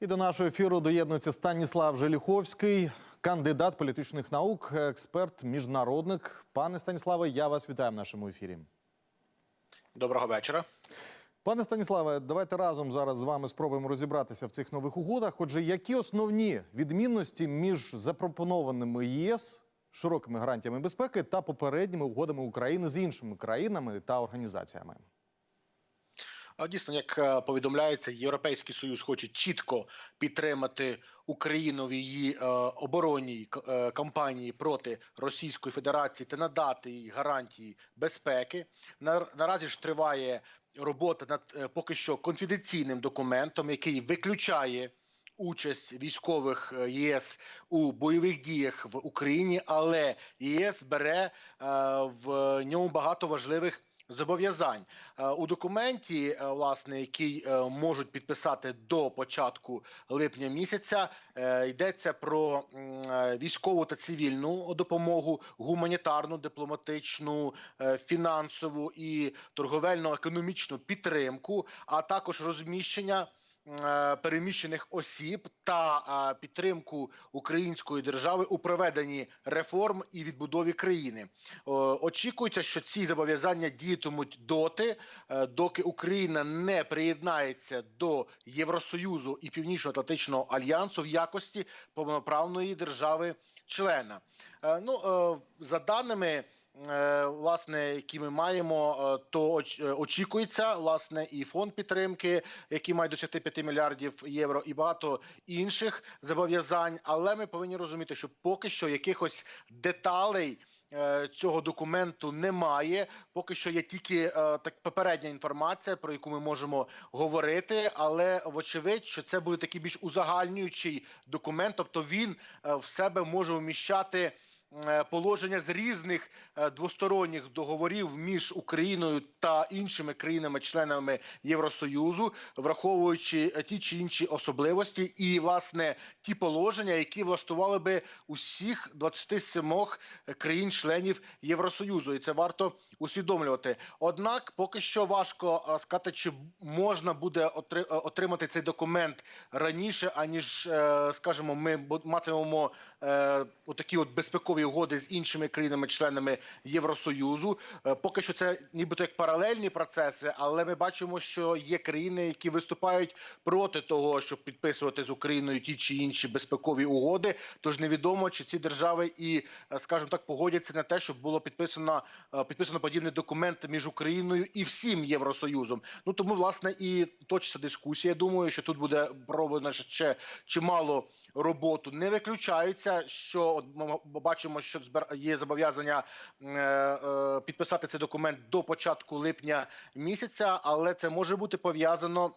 І до нашого ефіру доєднується Станіслав Желіховський, кандидат політичних наук, експерт, міжнародник. Пане Станіславе, я вас вітаю в нашому ефірі. Доброго вечора. Пане Станіславе, давайте разом зараз з вами спробуємо розібратися в цих нових угодах. Отже, які основні відмінності між запропонованими ЄС широкими гарантіями безпеки та попередніми угодами України з іншими країнами та організаціями? Дійсно, як е, повідомляється, Європейський Союз хоче чітко підтримати Україну в її е, оборонній е, кампанії проти Російської Федерації та надати їй гарантії безпеки. На, наразі ж триває робота над поки що конфіденційним документом, який виключає. Участь військових ЄС у бойових діях в Україні, але ЄС бере в ньому багато важливих зобов'язань Е, у документі, е, власне, який е, можуть підписати до початку липня місяця. Йдеться про військову та цивільну допомогу, гуманітарну, дипломатичну, фінансову і торговельно-економічну підтримку, а також розміщення. Е, Переміщених осіб та е, підтримку української держави у проведенні реформ і відбудові країни. Очікується, що ці зобов'язання діятимуть доти, е, доки Україна не приєднається до Євросоюзу і Північно-Атлантичного альянсу в якості повноправної держави-члена. Ну за даними. Е, Власне, які ми маємо, е, то е, очікується власне і фонд підтримки, який має досягти 5 мільярдів євро, і багато інших зобов'язань. Але ми повинні розуміти, що поки що якихось деталей цього документу немає. Поки що є тільки так попередня інформація, про яку ми можемо говорити. Але вочевидь, що це буде такий більш узагальнюючий документ, тобто він в себе може вміщати. Е, Положення з різних е, двосторонніх договорів між Україною та іншими країнами-членами Євросоюзу, враховуючи е, ті чи інші особливості, і власне ті положення, які влаштували би усіх 27 країн-членів Євросоюзу, і це варто усвідомлювати. Однак, поки що важко сказати, чи можна буде отримати цей документ раніше, аніж скажімо, ми матимемо отакі от безпекові угоди з іншими країнами-членами Євросоюзу. Е, Поки що це нібито як паралельні процеси, але ми бачимо, що є країни, які виступають проти того, щоб підписувати з Україною ті чи інші безпекові угоди. Тож невідомо, чи ці держави і, е, скажімо так, погодяться на те, щоб було підписано е, підписано подібний документ між Україною і всім Євросоюзом. Ну тому власне і точиться дискусія. Думаю, що тут буде пороблено ще чимало роботу. Не виключається, що ми бачимо, що збер- є зобов'язання е, е, підписати цей документ до початку липня місяця, але це може бути пов'язано.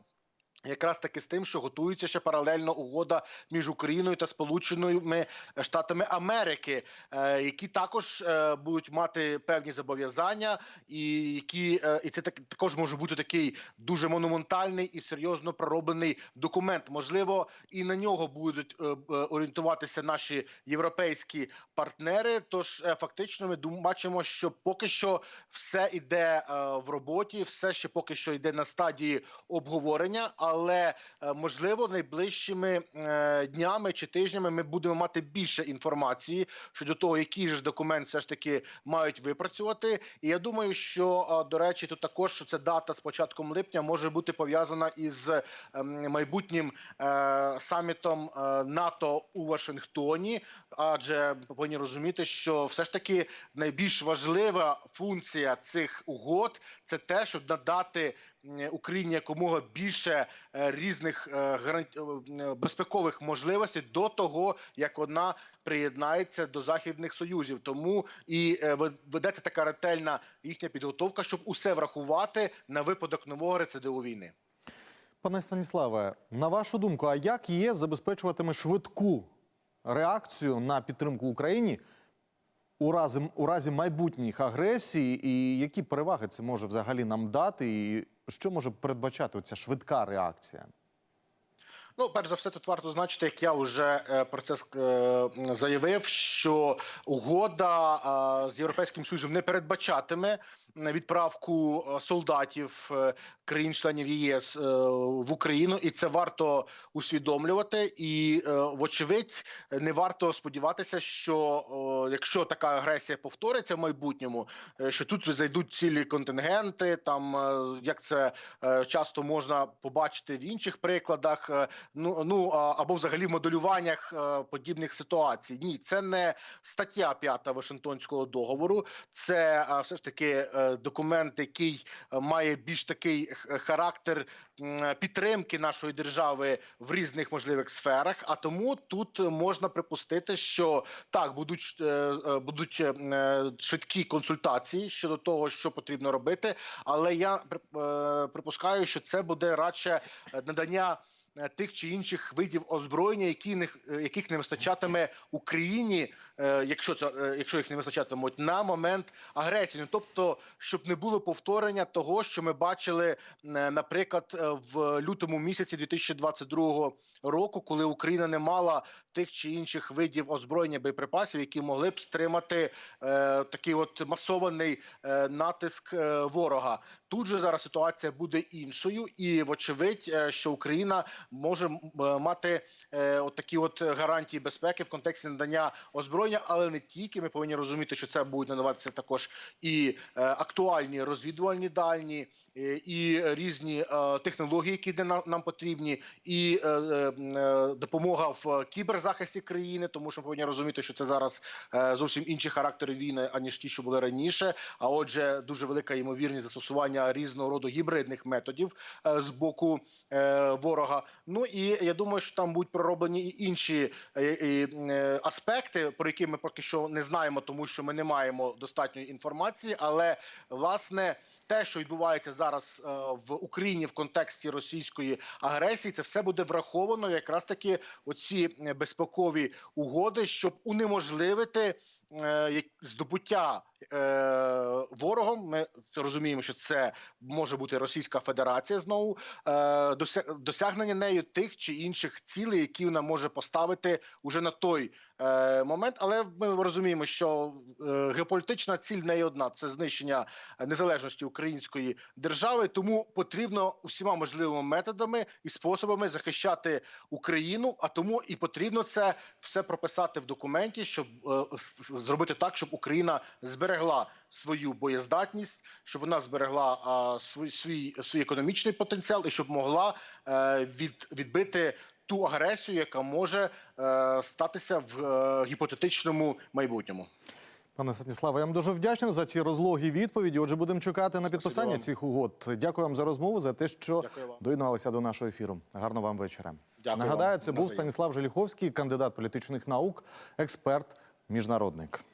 Якраз таки з тим, що готується ще паралельно угода між Україною та Сполученими Штатами Америки, е, які також е, будуть мати певні зобов'язання, і які е, і це так також може бути такий дуже монументальний і серйозно пророблений документ. Можливо, і на нього будуть орієнтуватися наші європейські партнери. Тож фактично ми бачимо, що поки що все йде в роботі, все ще поки що йде на стадії обговорення, але е, можливо найближчими е, днями чи тижнями ми будемо мати більше інформації щодо того, який ж документ все ж таки мають випрацювати. І я думаю, що е, до речі, тут також що ця дата з початком липня може бути пов'язана із ем, майбутнім самітом НАТО у Вашингтоні, адже повинні розуміти, що все ж таки найбільш важлива функція цих угод це те, щоб надати Україні якомога більше е, різних е, е, безпекових можливостей до того, як вона приєднається до західних союзів. Тому і е, ведеться така ретельна їхня підготовка, щоб усе врахувати на випадок нового рецидиву війни. Пане Станіславе, на вашу думку, а як ЄС забезпечуватиме швидку реакцію на підтримку Україні у разі, у разі майбутніх агресій, і які переваги це може взагалі нам дати, і що може передбачати ця швидка реакція? Ну, перш за все, тут варто значити, як я вже е, про це е, заявив, що угода е, з європейським союзом не передбачатиме відправку солдатів країн-членів ЄС в Україну, і це варто усвідомлювати. І, вочевидь, не варто сподіватися, що якщо така агресія повториться в майбутньому, що тут зайдуть цілі контингенти, там як це часто можна побачити в інших прикладах. Ну ну або взагалі в моделюваннях е, подібних ситуацій. Ні, це не стаття 5 Вашингтонського договору. Це е, все ж таки е, документ, який має більш такий характер підтримки нашої держави в різних можливих сферах. А тому тут можна припустити, що так будуть будуть швидкі консультації щодо того, що потрібно робити. Але я припускаю, що це буде радше надання. Тих чи інших видів озброєння, які не яких не вистачатиме Україні, якщо це е, якщо їх не вистачатимуть на момент агресії, ну тобто, щоб не було повторення того, що ми бачили, е, наприклад, е, в лютому місяці 2022 року, коли Україна не мала тих чи інших видів озброєння боєприпасів, які могли б стримати е, такий от масований е, натиск е, ворога. Тут же зараз ситуація буде іншою, і вочевидь, е, що Україна може е, мати е, от такі от гарантії безпеки в контексті надання озброєння, але не тільки. Ми повинні розуміти, що це будуть надаватися також і е, актуальні розвідувальні дані, е, і різні е, технології, які нам, потрібні, і допомога в кіберзахисті країни, тому що ми повинні розуміти, що це зараз зовсім інші характери війни, аніж ті, що були раніше. А отже, дуже велика ймовірність застосування різного роду гібридних методів з боку ворога. Ну і я думаю, що там будуть пророблені і інші аспекти, про які ми поки що не знаємо, тому що ми не маємо достатньої інформації. Але власне те, що відбувається зараз е, в Україні в контексті російської агресії, це все буде враховано якраз таки оці е, безпекові угоди, щоб унеможливити здобуття е, ворогом. Ми розуміємо, що це може бути Російська Федерація знову е, досягнення нею тих чи інших цілей, які вона може поставити уже на той е, момент. Але ми розуміємо, що е, геополітична ціль не одна це знищення незалежності української держави. Тому потрібно усіма можливими методами і способами захищати Україну. А тому і потрібно це все прописати в документі, щоб е, зробити так, щоб Україна зберегла свою боєздатність, щоб вона зберегла а, свій, свій свій економічний потенціал і щоб могла е, від, відбити ту агресію, яка може е, статися в е, гіпотетичному майбутньому. Пане Станіславе, я вам дуже вдячний за ці розлогі відповіді. Отже, будемо чекати на підписання вам. цих угод. Дякую вам за розмову, за те, що Дякую доєдналися до нашого ефіру. Гарного вам вечора. Дякую Нагадаю, це був Станіслав Желіховський, кандидат політичних наук, експерт, міжнародник.